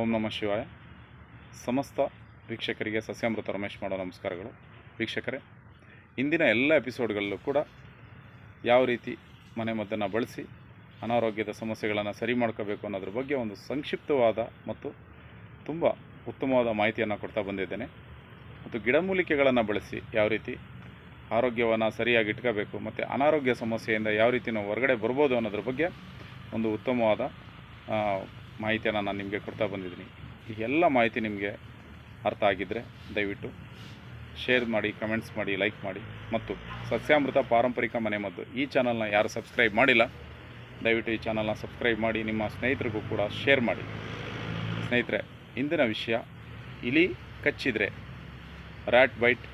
ಓಂ ನಮಃ ಶಿವಾಯ. ಸಮಸ್ತ ವೀಕ್ಷಕರಿಗೆ ಸಸ್ಯಾಮೃತ ರಮೇಶ್ ಮಾಡೋ ನಮಸ್ಕಾರಗಳು. ವೀಕ್ಷಕರೇ, ಇಂದಿನ ಎಲ್ಲ ಎಪಿಸೋಡ್ಗಳಲ್ಲೂ ಕೂಡ ಯಾವ ರೀತಿ ಮನೆಮದ್ದನ್ನು ಬಳಸಿ ಅನಾರೋಗ್ಯದ ಸಮಸ್ಯೆಗಳನ್ನು ಸರಿ ಮಾಡ್ಕೋಬೇಕು ಅನ್ನೋದ್ರ ಬಗ್ಗೆ ಒಂದು ಸಂಕ್ಷಿಪ್ತವಾದ ಮತ್ತು ತುಂಬ ಉತ್ತಮವಾದ ಮಾಹಿತಿಯನ್ನು ಕೊಡ್ತಾ ಬಂದಿದ್ದೇನೆ. ಮತ್ತು ಗಿಡಮೂಲಿಕೆಗಳನ್ನು ಬಳಸಿ ಯಾವ ರೀತಿ ಆರೋಗ್ಯವನ್ನು ಸರಿಯಾಗಿ ಇಟ್ಕೋಬೇಕು ಮತ್ತು ಅನಾರೋಗ್ಯ ಸಮಸ್ಯೆಯಿಂದ ಯಾವ ರೀತಿ ನಾವು ಹೊರಗಡೆ ಬರ್ಬೋದು ಅನ್ನೋದ್ರ ಬಗ್ಗೆ ಒಂದು ಉತ್ತಮವಾದ ಮಾಹಿತಿಯನ್ನು ನಾನು ನಿಮಗೆ ಕೊಡ್ತಾ ಬಂದಿದ್ದೀನಿ. ಈ ಎಲ್ಲ ಮಾಹಿತಿ ನಿಮಗೆ ಅರ್ಥ ಆಗಿದ್ದರೆ ದಯವಿಟ್ಟು ಶೇರ್ ಮಾಡಿ, ಕಮೆಂಟ್ಸ್ ಮಾಡಿ, ಲೈಕ್ ಮಾಡಿ. ಮತ್ತು ಸಸ್ಯಾಮೃತ ಪಾರಂಪರಿಕ ಮನೆಮದ್ದು ಈ ಚಾನಲ್ನ ಯಾರು ಸಬ್ಸ್ಕ್ರೈಬ್ ಮಾಡಿಲ್ಲ, ದಯವಿಟ್ಟು ಈ ಚಾನಲ್ನ ಸಬ್ಸ್ಕ್ರೈಬ್ ಮಾಡಿ, ನಿಮ್ಮ ಸ್ನೇಹಿತರಿಗೂ ಕೂಡ ಶೇರ್ ಮಾಡಿ. ಸ್ನೇಹಿತರೆ, ಇಂದಿನ ವಿಷಯ ಇಲಿ ಕಚ್ಚಿದರೆ ರ್ಯಾಟ್ ಬೈಟ್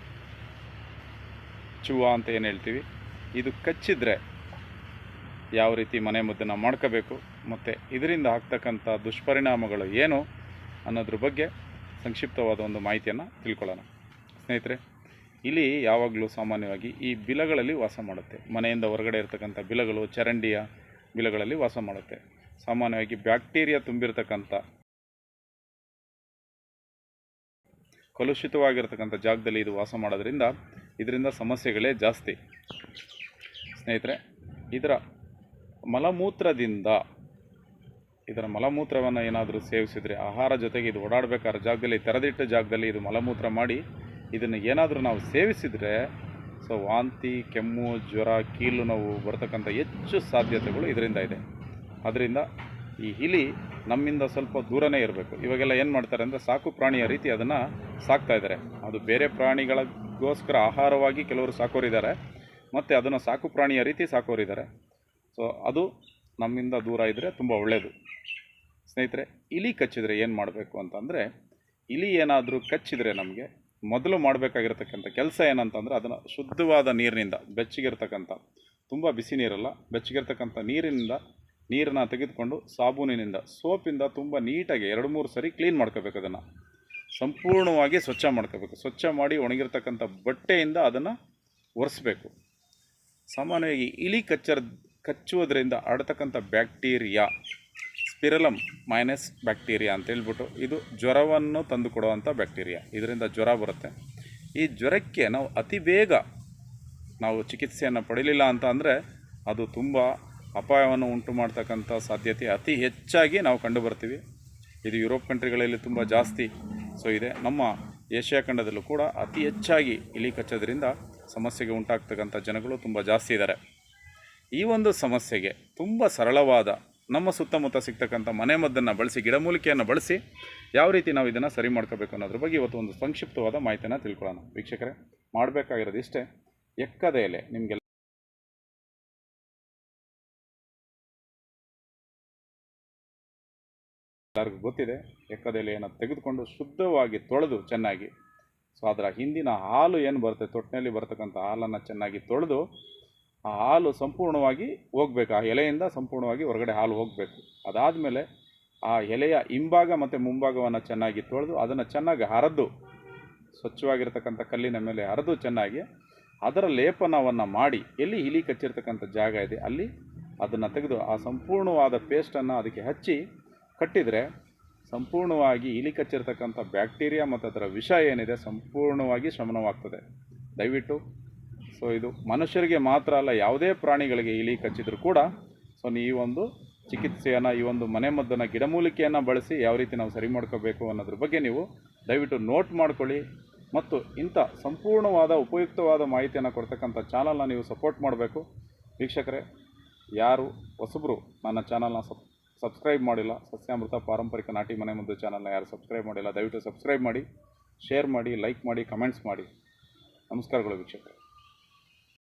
ಚೂವ ಅಂತ ಏನು ಹೇಳ್ತೀವಿ? ಇದು ಕಚ್ಚಿದರೆ ಯಾವ ರೀತಿ ಮನೆ ಮದ್ದನ್ನು ಮಾಡ್ಕೋಬೇಕು? ಮತ್ತು ಇದರಿಂದ ಆಗ್ತಕ್ಕಂಥ ದುಷ್ಪರಿಣಾಮಗಳು ಏನು ಅನ್ನೋದ್ರ ಬಗ್ಗೆ ಸಂಕ್ಷಿಪ್ತವಾದ ಒಂದು ಮಾಹಿತಿಯನ್ನು ತಿಳ್ಕೊಳ್ಳೋಣ. ಸ್ನೇಹಿತರೆ, ಇಲ್ಲಿ ಯಾವಾಗಲೂ ಸಾಮಾನ್ಯವಾಗಿ ಈ ಬಿಲಗಳಲ್ಲಿ ವಾಸ ಮಾಡುತ್ತೆ. ಮನೆಯಿಂದ ಹೊರಗಡೆ ಇರತಕ್ಕಂಥ ಬಿಲಗಳು, ಚರಂಡಿಯ ಬಿಲಗಳಲ್ಲಿ ವಾಸ ಮಾಡುತ್ತೆ. ಸಾಮಾನ್ಯವಾಗಿ ಬ್ಯಾಕ್ಟೀರಿಯಾ ತುಂಬಿರತಕ್ಕಂಥ, ಕಲುಷಿತವಾಗಿರ್ತಕ್ಕಂಥ ಜಾಗದಲ್ಲಿ ಇದು ವಾಸ ಮಾಡೋದ್ರಿಂದ ಇದರಿಂದ ಸಮಸ್ಯೆಗಳೇ ಜಾಸ್ತಿ. ಸ್ನೇಹಿತರೆ, ಇದರ ಮಲಮೂತ್ರದಿಂದ ಇದರ ಮಲಮೂತ್ರವನ್ನು ಏನಾದರೂ ಸೇವಿಸಿದರೆ ಆಹಾರ ಜೊತೆಗೆ ಇದು ಓಡಾಡಬೇಕಾದ ಜಾಗದಲ್ಲಿ ತೆರೆದಿಟ್ಟ ಜಾಗದಲ್ಲಿ ಇದು ಮಲಮೂತ್ರ ಮಾಡಿ ಇದನ್ನು ಏನಾದರೂ ನಾವು ಸೇವಿಸಿದರೆ ಸೊ ವಾಂತಿ, ಕೆಮ್ಮು, ಜ್ವರ, ಕೀಲು ನೋವು ಬರ್ತಕ್ಕಂಥ ಹೆಚ್ಚು ಸಾಧ್ಯತೆಗಳು ಇದರಿಂದ ಇದೆ. ಅದರಿಂದ ಈ ಇಲಿ ನಮ್ಮಿಂದ ಸ್ವಲ್ಪ ದೂರನೇ ಇರಬೇಕು. ಇವಾಗೆಲ್ಲ ಏನು ಮಾಡ್ತಾರೆ ಅಂದರೆ ಸಾಕು ಪ್ರಾಣಿಯ ರೀತಿ ಅದನ್ನು ಸಾಕ್ತಾ ಇದ್ದಾರೆ. ಅದು ಬೇರೆ ಪ್ರಾಣಿಗಳಿಗೋಸ್ಕರ ಆಹಾರವಾಗಿ ಕೆಲವರು ಸಾಕೋರಿದ್ದಾರೆ. ಮತ್ತು ಅದನ್ನು ಸಾಕು ಪ್ರಾಣಿಯ ರೀತಿ ಸಾಕೋರಿದ್ದಾರೆ. ಸೊ ಅದು ನಮ್ಮಿಂದ ದೂರ ಇದ್ದರೆ ತುಂಬ ಒಳ್ಳೆಯದು ಸ್ನೇಹಿತರೆ, ಇಲಿ ಕಚ್ಚಿದರೆ ಏನು ಮಾಡಬೇಕು ಅಂತಂದರೆ, ಇಲಿ ಏನಾದರೂ ಕಚ್ಚಿದರೆ ನಮಗೆ ಮೊದಲು ಮಾಡಬೇಕಾಗಿರ್ತಕ್ಕಂಥ ಕೆಲಸ ಏನಂತಂದರೆ ಅದನ್ನು ಶುದ್ಧವಾದ ನೀರಿನಿಂದ, ಬೆಚ್ಚಗಿರ್ತಕ್ಕಂಥ, ತುಂಬ ಬಿಸಿ ನೀರಲ್ಲ, ಬೆಚ್ಚಗಿರ್ತಕ್ಕಂಥ ನೀರಿನಿಂದ, ನೀರನ್ನು ತೆಗೆದುಕೊಂಡು ಸಾಬೂನಿನಿಂದ, ಸೋಪಿಂದ ತುಂಬ ನೀಟಾಗಿ ಎರಡು ಮೂರು ಸರಿ ಕ್ಲೀನ್ ಮಾಡ್ಕೋಬೇಕು ಅದನ್ನು. ಸಂಪೂರ್ಣವಾಗಿ ಸ್ವಚ್ಛ ಮಾಡ್ಕೋಬೇಕು. ಸ್ವಚ್ಛ ಮಾಡಿ ಒಣಗಿರ್ತಕ್ಕಂಥ ಬಟ್ಟೆಯಿಂದ ಅದನ್ನು ಒರೆಸ್ಬೇಕು. ಸಾಮಾನ್ಯವಾಗಿ ಇಲಿ ಕಚ್ಚರ್, ಕಚ್ಚುವುದರಿಂದ ಆಡತಕ್ಕಂಥ ಬ್ಯಾಕ್ಟೀರಿಯಾ ಸ್ಪಿರಲಮ್ ಮೈನಸ್ ಬ್ಯಾಕ್ಟೀರಿಯಾ ಅಂತ ಹೇಳ್ಬಿಟ್ಟು ಇದು ಜ್ವರವನ್ನು ತಂದು ಕೊಡುವಂಥ ಬ್ಯಾಕ್ಟೀರಿಯಾ. ಇದರಿಂದ ಜ್ವರ ಬರುತ್ತೆ. ಈ ಜ್ವರಕ್ಕೆ ನಾವು ಅತಿ ಬೇಗ ನಾವು ಚಿಕಿತ್ಸೆಯನ್ನು ಪಡೀಲಿಲ್ಲ ಅಂತ ಅಂದರೆ ಅದು ತುಂಬ ಅಪಾಯವನ್ನು ಉಂಟು ಮಾಡ್ತಕ್ಕಂಥ ಸಾಧ್ಯತೆ ಅತಿ ಹೆಚ್ಚಾಗಿ ನಾವು ಕಂಡು ಬರ್ತೀವಿ ಇದು ಯುರೋಪ್ ಕಂಟ್ರಿಗಳಲ್ಲಿ ತುಂಬ ಜಾಸ್ತಿ ಸೊ ಇದೆ. ನಮ್ಮ ಏಷ್ಯಾ ಖಂಡದಲ್ಲೂ ಕೂಡ ಅತಿ ಹೆಚ್ಚಾಗಿ ಇಲಿ ಕಚ್ಚೋದ್ರಿಂದ ಸಮಸ್ಯೆಗೆ ಉಂಟಾಗ್ತಕ್ಕಂಥ ಜನಗಳು ತುಂಬ ಜಾಸ್ತಿ ಇದ್ದಾರೆ ಈ ಒಂದು ಸಮಸ್ಯೆಗೆ ತುಂಬ ಸರಳವಾದ ನಮ್ಮ ಸುತ್ತಮುತ್ತ ಸಿಗ್ತಕ್ಕಂಥ ಮನೆಮದ್ದನ್ನು ಬಳಸಿ ಗಿಡಮೂಲಿಕೆಯನ್ನು ಬಳಸಿ ಯಾವ ರೀತಿ ನಾವು ಇದನ್ನು ಸರಿ ಮಾಡ್ಕೋಬೇಕು ಅನ್ನೋದ್ರ ಬಗ್ಗೆ ಇವತ್ತು ಒಂದು ಸಂಕ್ಷಿಪ್ತವಾದ ಮಾಹಿತಿಯನ್ನು ತಿಳ್ಕೊಳ್ಳೋಣ. ವೀಕ್ಷಕರೇ, ಮಾಡಬೇಕಾಗಿರೋದು ಇಷ್ಟೇ. ಎಕ್ಕದ ಎಲೆ ನಿಮಗೆಲ್ಲ ಎಲ್ಲರಿಗೂ ಗೊತ್ತಿದೆ, ಎಕ್ಕದ ಎಲೆಯನ್ನು ತೆಗೆದುಕೊಂಡು ಶುದ್ಧವಾಗಿ ತೊಳೆದು ಚೆನ್ನಾಗಿ, ಸೊ ಅದರ ಹಿಂದಿನ ಹಾಲು ಏನು ಬರುತ್ತೆ, ತೊಟ್ಟಿನಲ್ಲಿ ಬರ್ತಕ್ಕಂಥ ಹಾಲನ್ನು ಚೆನ್ನಾಗಿ ತೊಳೆದು ಆ ಹಾಲು ಸಂಪೂರ್ಣವಾಗಿ ಹೋಗ್ಬೇಕು. ಆ ಎಲೆಯಿಂದ ಸಂಪೂರ್ಣವಾಗಿ ಹೊರಗಡೆ ಹಾಲು ಹೋಗಬೇಕು. ಅದಾದಮೇಲೆ ಆ ಎಲೆಯ ಹಿಂಭಾಗ ಮತ್ತು ಮುಂಭಾಗವನ್ನು ಚೆನ್ನಾಗಿ ತೊಳೆದು ಅದನ್ನು ಚೆನ್ನಾಗಿ ಹರಿದು, ಸ್ವಚ್ಛವಾಗಿರ್ತಕ್ಕಂಥ ಕಲ್ಲಿನ ಮೇಲೆ ಹರಿದು ಚೆನ್ನಾಗಿ ಅದರ ಲೇಪನವನ್ನು ಮಾಡಿ, ಎಲ್ಲಿ ಇಲಿ ಕಚ್ಚಿರ್ತಕ್ಕಂಥ ಜಾಗ ಇದೆ ಅಲ್ಲಿ ಅದನ್ನು ತೆಗೆದು ಆ ಸಂಪೂರ್ಣವಾದ ಪೇಸ್ಟನ್ನು ಅದಕ್ಕೆ ಹಚ್ಚಿ ಕಟ್ಟಿದರೆ ಸಂಪೂರ್ಣವಾಗಿ ಇಲಿ ಕಚ್ಚಿರ್ತಕ್ಕಂಥ ಬ್ಯಾಕ್ಟೀರಿಯಾ ಮತ್ತು ಅದರ ವಿಷ ಏನಿದೆ ಸಂಪೂರ್ಣವಾಗಿ ಶಮನವಾಗ್ತದೆ. ದಯವಿಟ್ಟು ಸೊ ಇದು ಮನುಷ್ಯರಿಗೆ ಮಾತ್ರ ಅಲ್ಲ, ಯಾವುದೇ ಪ್ರಾಣಿಗಳಿಗೆ ಇಲಿ ಕಚ್ಚಿದ್ರು ಕೂಡ ಸೊ ಈ ಒಂದು ಚಿಕಿತ್ಸೆಯನ್ನು, ಈ ಒಂದು ಮನೆಮದ್ದನ್ನು ಗಿಡಮೂಲಿಕೆಯನ್ನು ಬಳಸಿ ಯಾವ ರೀತಿ ನಾವು ಸರಿ ಮಾಡ್ಕೋಬೇಕು ಅನ್ನೋದ್ರ ಬಗ್ಗೆ ನೀವು ದಯವಿಟ್ಟು ನೋಟ್ ಮಾಡ್ಕೊಳ್ಳಿ. ಮತ್ತು ಇಂಥ ಸಂಪೂರ್ಣವಾದ, ಉಪಯುಕ್ತವಾದ ಮಾಹಿತಿಯನ್ನು ಕೊಡ್ತಕ್ಕಂಥ ಚಾನಲ್ನ ನೀವು ಸಪೋರ್ಟ್ ಮಾಡಬೇಕು. ವೀಕ್ಷಕರೇ, ಯಾರು, ಹೊಸಬ್ರು ನನ್ನ ಚಾನಲ್ನ ಸಬ್ ಸಬ್ಸ್ಕ್ರೈಬ್ ಮಾಡಿಲ್ಲ, ಸಸ್ಯಾಮೃತ ಪಾರಂಪರಿಕ ನಾಟಿ ಮನೆಮದ್ದು ಚಾನಲ್ನ ಯಾರು ಸಬ್ಸ್ಕ್ರೈಬ್ ಮಾಡಿಲ್ಲ, ದಯವಿಟ್ಟು ಸಬ್ಸ್ಕ್ರೈಬ್ ಮಾಡಿ ಶೇರ್ ಮಾಡಿ ಲೈಕ್ ಮಾಡಿ ಕಮೆಂಟ್ಸ್ ಮಾಡಿ. ನಮಸ್ಕಾರಗಳು ವೀಕ್ಷಕರೇ.